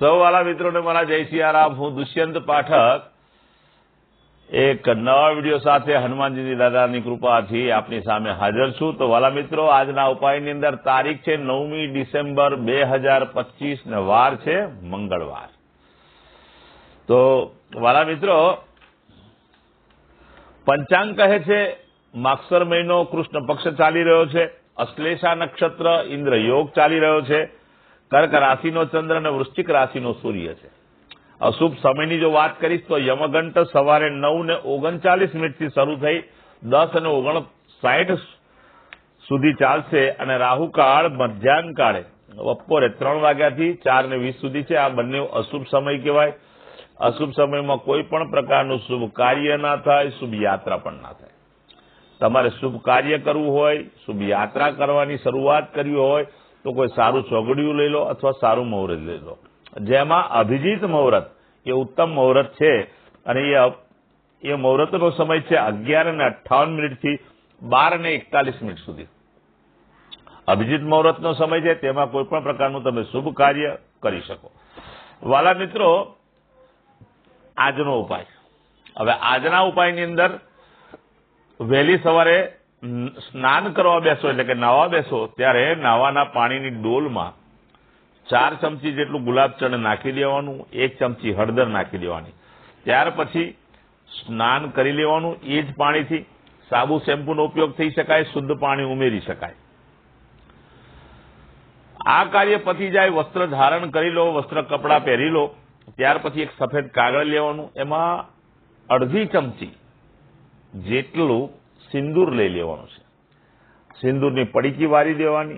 સૌ વાલા મિત્રોને મારા જય સિયારામ. હું દુષ્યંત પાઠક. એક નવા વીડિયો સાથે હનુમાનજીની દાદાની કૃપાથી આપની સામે હાજર છું. તો વાલા મિત્રો, આજના ઉપાયની અંદર તારીખ છે નવમી ડિસેમ્બર બે હજાર પચીસ વાર છે મંગળવાર. તો વાલા મિત્રો, પંચાંગ કહે છે માક્ષર મહિનો કૃષ્ણ પક્ષ ચાલી રહ્યો છે, અશ્લેષા નક્ષત્ર ઇન્દ્ર યોગ ચાલી રહ્યો છે. કર્ક રાશિનો ચંદ્ર અને વૃશ્ચિક રાશિનો સૂર્ય છે. અશુભ સમયની જો વાત કરીશ તો યમગંટ સવારે નવ ને ઓગણચાલીસ મિનિટથી શરૂ થઈ દસ અને ઓગણ સાઠ સુધી ચાલશે અને રાહુકાળ મધ્યાહન કાળે બપોરે ત્રણ વાગ્યાથી ચાર ને વીસ સુધી છે. આ બંને અશુભ સમય કહેવાય. અશુભ સમયમાં કોઈ પણ પ્રકારનું શુભ કાર્ય ના થાય, શુભ યાત્રા પણ ના થાય. તમારે શુભ કાર્ય કરવું હોય, શુભ યાત્રા કરવાની શરૂઆત કરવી હોય તો કોઈ સારું ચોગડિયું લઈ લો અથવા સારું મુહૂર્ત લઈ લો. જેમાં અભિજીત મુહૂર્ત, એ ઉત્તમ મુહૂર્ત છે, અને એ એ મુહૂર્તનો સમય છે અગિયાર અને અઠ્ઠાવન મિનિટથી બાર અને એકતાલીસ મિનિટ સુધી. અભિજીત મુહૂર્તનો સમય છે, તેમાં કોઈ પણ પ્રકારનું તમે શુભ કાર્ય કરી શકો. વાલા મિત્રો, આજનો ઉપાય. હવે આજના ઉપાયની અંદર વહેલી સવારે સ્નાન કરવા બેસો એટલે કે નાવા બેસો, ત્યારે નાવાના પાણીની ડોલમાં ચાર ચમચી જેટલું ગુલાબ ચણ નાખી દેવાનું, એક ચમચી હળદર નાખી દેવાની. ત્યાર પછી સ્નાન કરી લેવાનું એ જ પાણીથી. સાબુ શેમ્પૂનો ઉપયોગ થઈ શકાય, શુદ્ધ પાણી ઉમેરી શકાય. આ કાર્ય પતી જાય વસ્ત્ર ધારણ કરી લો, વસ્ત્ર કપડાં પહેરી લો, ત્યાર પછી એક સફેદ કાગળ લેવાનું. એમાં અડધી ચમચી જેટલું સિંદૂર લઈ લેવાનો છે. સિંદૂરની પડીકી વારી દેવાની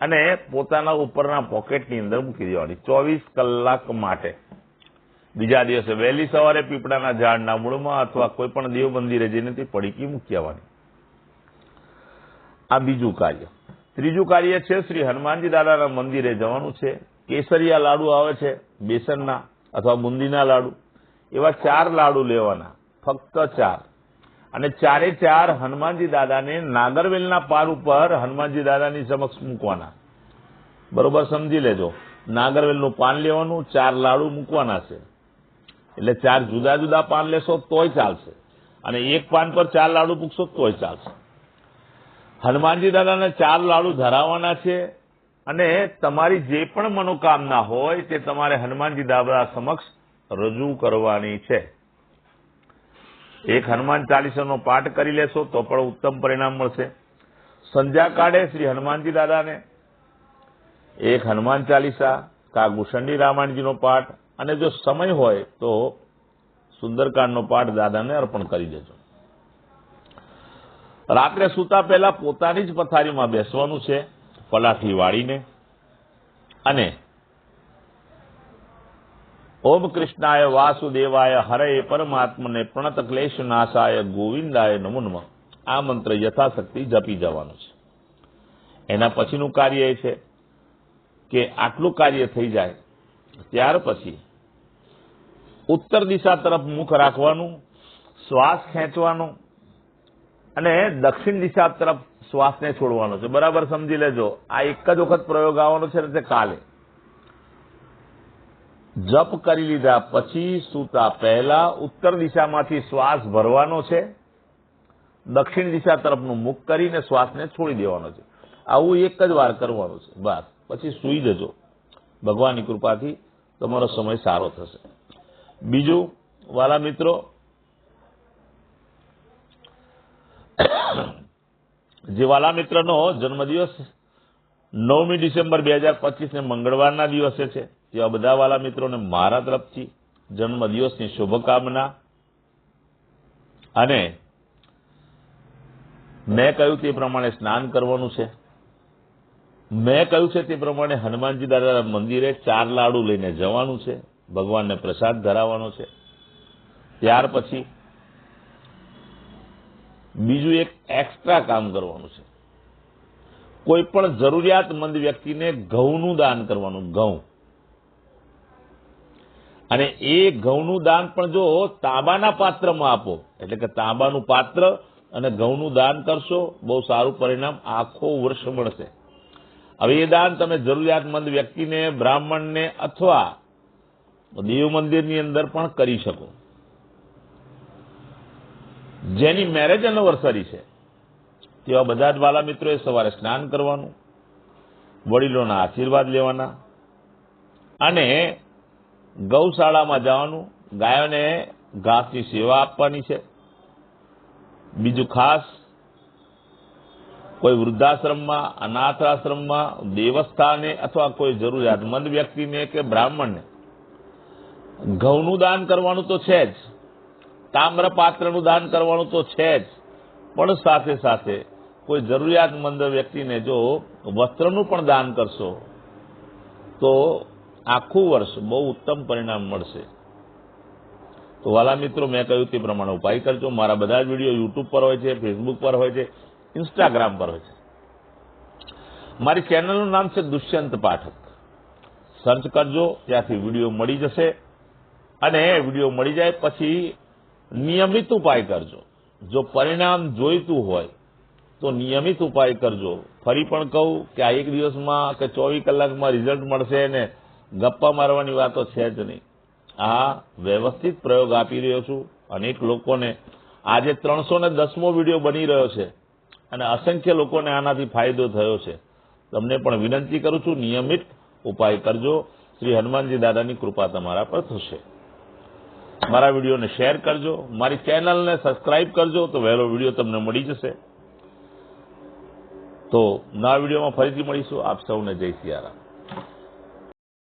અને પોતાના ઉપરના પોકેટની અંદર મૂકી દેવાની. ચોવીસ કલાક માટે. બીજા દિવસે વહેલી સવારે પીપળાના ઝાડના મૂળમાં અથવા કોઈ દેવ મંદિરે જઈને તે પડીકી મૂકી આવવાની. આ બીજું કાર્ય. ત્રીજું કાર્ય છે શ્રી હનુમાનજી દાદાના મંદિરે જવાનું છે. કેસરિયા લાડુ આવે છે, બેસનના અથવા બુંદીના લાડુ. એવા ચાર લાડુ લેવાના. ફક્ત ચાર. અને ચારે ચાર હનુમાનજી દાદાને નાગરવેલના પાર ઉપર હનુમાનજી દાદાની સમક્ષ મૂકવાના. બરોબર સમજી લેજો. નાગરવેલનું પાન લેવાનું, ચાર લાડુ મૂકવાના છે. એટલે ચાર જુદા જુદા પાન લેશો તોય ચાલશે. અને એક પાન પર ચાર લાડુ મૂકશો તોય ચાલશે. હનુમાનજી દાદાને ચાર લાડુ ધરાવવાના છે અને તમારી જે પણ મનોકામના હોય તે તમારે હનુમાનજી દાદા સમક્ષ રજૂ કરવાની છે. એક હનુમાન ચાલીસાનો પાઠ કરી લેશો તો પણ ઉત્તમ પરિણામ મળશે. સંધ્યા કાળે શ્રી હનુમાનજી દાદાને. એક હનુમાન ચાલીસા, કા ગુસંડી રામાયણજીનો પાઠ, અને જો સમય હોય તો સુંદરકાંડનો પાઠ દાદાને અર્પણ કરી દેજો. રાત્રે સૂતા પહેલા પોતાની જ પથારીમાં બેસવાનું છે, પલાઠી વાળીને, અને ઓમ કૃષ્ણાય વાસુદેવાય હરે પરમાત્મને પ્રણત ક્લેશ નાશાય ગોવિંદાય નમુન્મ આ મંત્ર યથાશક્તિ જપી જવાનું છે. એના પછીનું કાર્ય એ છે કે આટલું કાર્ય થઈ જાય, ત્યાર પછી ઉત્તર દિશા તરફ મુખ રાખવાનું, શ્વાસ ખેંચવાનો અને દક્ષિણ દિશા તરફ શ્વાસને છોડવાનો છે. બરાબર સમજી લેજો. આ એક જ વખત પ્રયોગ આવવાનો છે ને તે કાલે. જપ કરી લીધા પછી સૂતા પહેલા ઉત્તર દિશામાંથી શ્વાસ ભરવાનો છે. દક્ષિણ દિશા તરફનું મુખ કરીને શ્વાસને છોડી દેવાનો છે. આવું એક જ વાર કરવાનું છે. બસ. પછી સૂઈ જજો. ભગવાનની કૃપાથી તમારો સમય સારો થશે. બીજું, વાલા મિત્રો, જે વાલા મિત્રનો જન્મદિવસ નવમી ડિસેમ્બર બે હજાર પચીસને મંગળવારના દિવસે છે. તેવા બધા વાલા મિત્રોને મારા તરફથી જન્મદિવસની શુભકામના. અને મેં કહ્યું તે પ્રમાણે સ્નાન કરવાનું છે. મેં કહ્યું છે તે પ્રમાણે હનુમાનજી દાદા મંદિરે ચાર લાડુ લઈને જવાનું છે. ભગવાનને પ્રસાદ ધરાવવાનો છે. ત્યાર પછી બીજું એક એક્સ્ટ્રા કામ કરવાનું છે. કોઈ પણ જરૂરિયાતમંદ વ્યક્તિને ઘઉંનું દાન કરવાનું, ઘઉં. અને એ ઘઉંનું દાન પણ જો તાંબાના પાત્રમાં આપો, એટલે કે તાંબાનું પાત્ર અને ઘઉંનું દાન કરશો, બહુ સારું પરિણામ આખો વર્ષ મળશે. હવે એ દાન તમે જરૂરિયાતમંદ વ્યક્તિને, બ્રાહ્મણને અથવા દેવ મંદિરની અંદર પણ કરી શકો. જેની મેરેજ એનિવર્સરી છે. તેવા બધા જ વાલા મિત્રોએ સવારે સ્નાન કરવાનું, વડીલોના આશીર્વાદ લેવાના અને ગૌશાળામાં જવાનું, ગાયોને ઘાસની સેવા આપવાની છે. બીજું ખાસ, કોઈ વૃદ્ધાશ્રમમાં, અનાથાશ્રમમાં, દેવસ્થાને અથવા કોઈ જરૂરિયાતમંદ વ્યક્તિને કે બ્રાહ્મણને ઘઉંનું દાન કરવાનું તો છે જ, તામ્રપાત્રનું દાન કરવાનું તો છે જ, પણ સાથે સાથે કોઈ જરૂરિયાતમંદ વ્યક્તિને જો વસ્ત્રનું પણ દાન કરશો, તો આખું વર્ષ બહુ ઉત્તમ પરિણામ મળશે. તો વાલા મિત્રો, મેં કહ્યું તે પ્રમાણે ઉપાય કરજો. મારા બધા જ વીડિયો યુટ્યુબ પર હોય છે ફેસબુક પર હોય છે ઇન્સ્ટાગ્રામ પર હોય છે. મારી ચેનલનું નામ છે દુષ્યંત પાઠક. સર્ચ કરજો, ત્યાંથી વીડિયો મળી જશે. અને વીડિયો મળી જાય પછી નિયમિત ઉપાય કરજો. જો પરિણામ જોઈતું હોય તો નિયમિત ઉપાય કરજો. ફરી પણ કહું કે આ એક દિવસમાં કે ચોવીસ કલાકમાં રિઝલ્ટ મળશે ને ગપ્પા મારવાની વાતો છે જ નહીં. આ વ્યવસ્થિત પ્રયોગ આપી રહ્યો છું. અનેક લોકોને આજે ત્રણસો ને દસમો વીડિયો બની રહ્યો છે અને અસંખ્ય લોકોને આનાથી ફાયદો થયો છે. તમને પણ વિનંતી કરું છું, નિયમિત ઉપાય કરજો. શ્રી હનુમાનજી દાદાની કૃપા તમારા પર થશે. મારા વિડીયોને શેર કરજો. મારી ચેનલને સબસ્ક્રાઇબ કરજો તો વહેલો વીડિયો તમને મળી જશે. તો નવા વિડીયોમાં ફરીથી મળીશું. આપ સૌને જય સિયારામ.